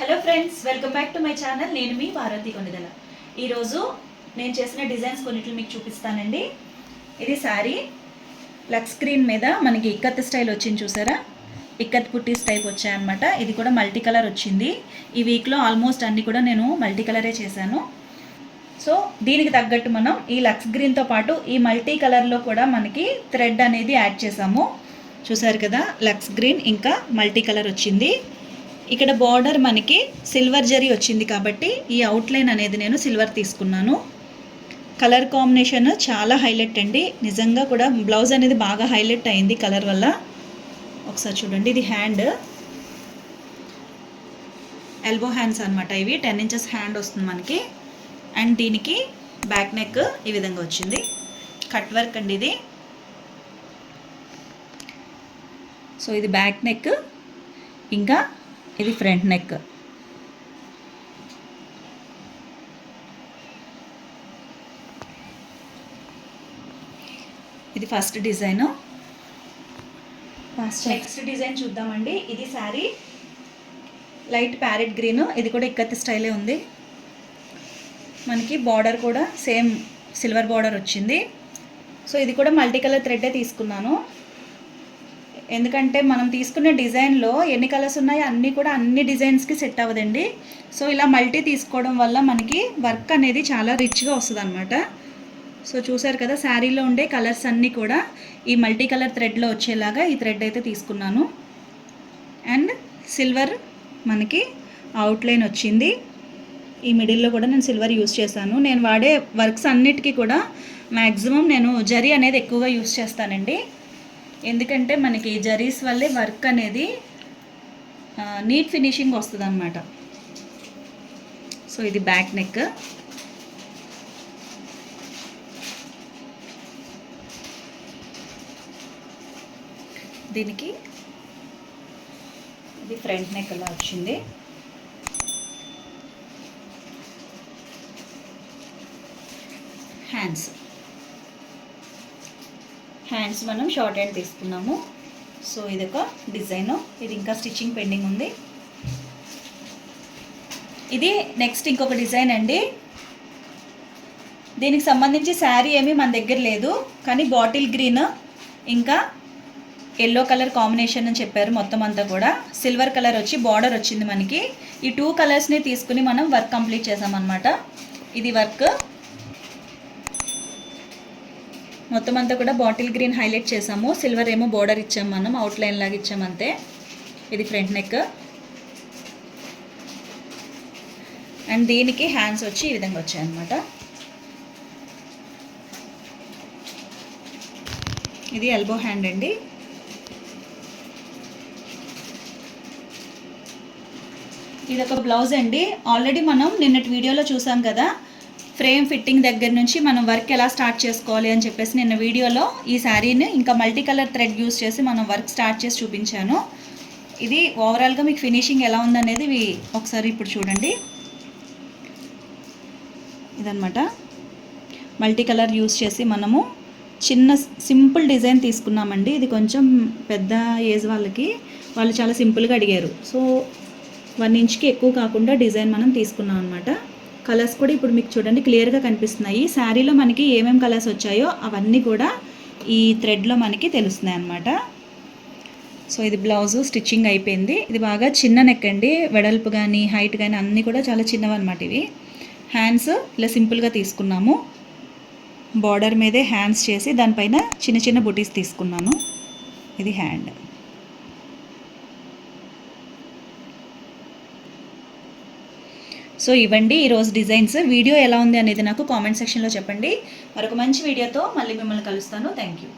Hello friends welcome back to my channel నేను మీ భారతి కొనిదల ఈరోజు నేను చేసిన డిజైన్స్ కొన్నిట్లు మీకు చూపిస్తానండి. ఇది శారీ లక్ స్క్రీన్ మీద మనకి ఇక్కత్ స్టైల్ వచ్చింది చూసారా? ఇక్కత్ పుట్టీస్ టైప్ వచ్చాయన్నమాట. ఇది కూడా మల్టీ కలర్ వచ్చింది. ఈ వీక్లో ఆల్మోస్ట్ అన్ని కూడా నేను మల్టీ కలరే చేశాను. సో దీనికి తగ్గట్టు మనం ఈ లక్స్ గ్రీన్తో పాటు ఈ మల్టీ కలర్లో కూడా మనకి థ్రెడ్ అనేది యాడ్ చేసాము చూసారు కదా లక్స్ గ్రీన్ ఇంకా మల్టీ కలర్ వచ్చింది. ఇక్కడ బార్డర్ మనకి సిల్వర్ జరీ వచ్చింది కాబట్టి ఈ అవుట్లైన్ అనేది నేను సిల్వర్ తీసుకున్నాను. కలర్ కాంబినేషన్ చాలా హైలైట్ అండి. నిజంగా కూడా బ్లౌజ్ అనేది బాగా హైలైట్ అయింది కలర్ వల్ల. ఒకసారి చూడండి ఇది హ్యాండ్ ఎల్బో హ్యాండ్స్ అనమాట ఇవి. టెన్ ఇంచెస్ హ్యాండ్ వస్తుంది మనకి. అండ్ దీనికి బ్యాక్ నెక్ ఈ విధంగా వచ్చింది. కట్ వర్క్ అండి ఇది. సో ఇది బ్యాక్ నెక్ ఇంకా ఇది ఫ్రంట్ నెక్. ఇది ఫస్ట్ డిజైన్. నెక్స్ట్ డిజైన్ చూద్దామండి. ఇది శారీ. Light parrot green. ఇది కూడా ఇక్కత్ స్టైలే ఉంది. మనకి బార్డర్ కూడా సేమ్ సిల్వర్ బార్డర్ వచ్చింది. సో ఇది కూడా మల్టీ కలర్ థ్రెడ్డే తీసుకున్నాను. ఎందుకంటే మనం తీసుకున్న డిజైన్లో ఎన్ని కలర్స్ ఉన్నాయో అన్నీ కూడా అన్ని డిజైన్స్కి సెట్ అవ్వదండి. సో ఇలా మల్టీ తీసుకోవడం వల్ల మనకి వర్క్ అనేది చాలా రిచ్గా వస్తుంది అనమాట సో చూసారు కదా శారీలో ఉండే కలర్స్ అన్నీ కూడా ఈ మల్టీ కలర్ థ్రెడ్లో వచ్చేలాగా ఈ థ్రెడ్ అయితే తీసుకున్నాను. అండ్ సిల్వర్ మనకి అవుట్లైన్ వచ్చింది. ఈ మిడిల్లో కూడా నేను సిల్వర్ యూస్ చేశాను. నేను వాడే వర్క్స్ అన్నిటికీ కూడా మ్యాక్సిమం నేను జరీ అనేది ఎక్కువగా యూస్ చేస్తానండి. ఎందుకంటే మనకి జరీస్ వల్లే వర్క్ అనేది నీట్ ఫినిషింగ్ వస్తుంది అనమాట సో ఇది బ్యాక్ నెక్. దీనికి ఇది ఫ్రంట్ నెక్ అలా వచ్చింది. హ్యాండ్స్. హ్యాండ్స్ మనం షార్ట్ హ్యాండ్ తీసుకున్నాము. సో ఇది ఒక డిజైన్. ఇది ఇంకా స్టిచ్చింగ్ పెండింగ్ ఉంది. ఇది నెక్స్ట్ ఇంకొక డిజైన్ అండి. దీనికి సంబంధించి శారీ ఏమీ మన దగ్గర లేదు. కానీ బాటిల్ గ్రీన్ ఇంకా ఎల్లో కలర్ కాంబినేషన్ అని చెప్పారు మొత్తం అంతా కూడా. సిల్వర్ కలర్ వచ్చి బార్డర్ వచ్చింది మనకి. ఈ టూ కలర్స్ని తీసుకుని మనం వర్క్ కంప్లీట్ చేసామన్నమాట. ఇది వర్క్. మొత్తం అంతా కూడా బాటిల్ గ్రీన్ హైలైట్ చేసాము. సిల్వర్ ఏమో బార్డర్ ఇచ్చాం మనం అవుట్లైన్ లాగా ఇచ్చాం అంతే. ఇది ఫ్రంట్ నెక్. అండ్ దీనికి హ్యాండ్స్ వచ్చి ఈ విధంగా వచ్చాయన్నమాట ఇది ఎల్బో హ్యాండ్ అండి. ఇది ఒక బ్లౌజ్ అండి. ఆల్రెడీ మనం నిన్నటి వీడియోలో చూసాం కదా ఫ్రేమ్ ఫిట్టింగ్ దగ్గర నుంచి మనం వర్క్ ఎలా స్టార్ట్ చేసుకోవాలి అని చెప్పేసి నిన్న వీడియోలో ఈ శారీని ఇంకా మల్టీ కలర్ థ్రెడ్ యూస్ చేసి మనం వర్క్ స్టార్ట్ చేసి చూపించాను. ఇది ఓవరాల్గా మీకు ఫినిషింగ్ ఎలా ఉందనేది ఒకసారి ఇప్పుడు చూడండి. ఇదనమాట మల్టీ కలర్ యూస్ చేసి మనము చిన్న సింపుల్ డిజైన్ తీసుకున్నామండి. ఇది కొంచెం పెద్ద ఏజ్ వాళ్ళకి వాళ్ళు చాలా సింపుల్గా అడిగారు. సో వన్ ఇంచ్కి ఎక్కువ కాకుండా డిజైన్ మనం తీసుకున్నాం అనమాట కలర్స్ కూడా ఇప్పుడు మీకు చూడండి క్లియర్గా కనిపిస్తున్నాయి. శారీలో మనకి ఏమేమి కలర్స్ వచ్చాయో అవన్నీ కూడా ఈ థ్రెడ్లో మనకి తెలుస్తున్నాయి అన్నమాట. సో ఇది బ్లౌజు స్టిచ్చింగ్ అయిపోయింది. ఇది బాగా చిన్న నెక్ అండి. వెడల్పు కానీ హైట్ కానీ అన్నీ కూడా చాలా చిన్నవి అనమాట ఇవి. హ్యాండ్స్ ఇలా సింపుల్గా తీసుకున్నాము. బార్డర్ మీదే హ్యాండ్స్ చేసి దానిపైన చిన్న చిన్న బుటీస్ తీసుకున్నాను. ఇది హ్యాండ్ సో ఇవ్వండి ఈరోజు డిజైన్స్. వీడియో ఎలా ఉంది అనేది నాకు కామెంట్ సెక్షన్లో చెప్పండి. మరొక మంచి వీడియోతో మళ్ళీ మిమ్మల్ని కలుస్తాను. Thank you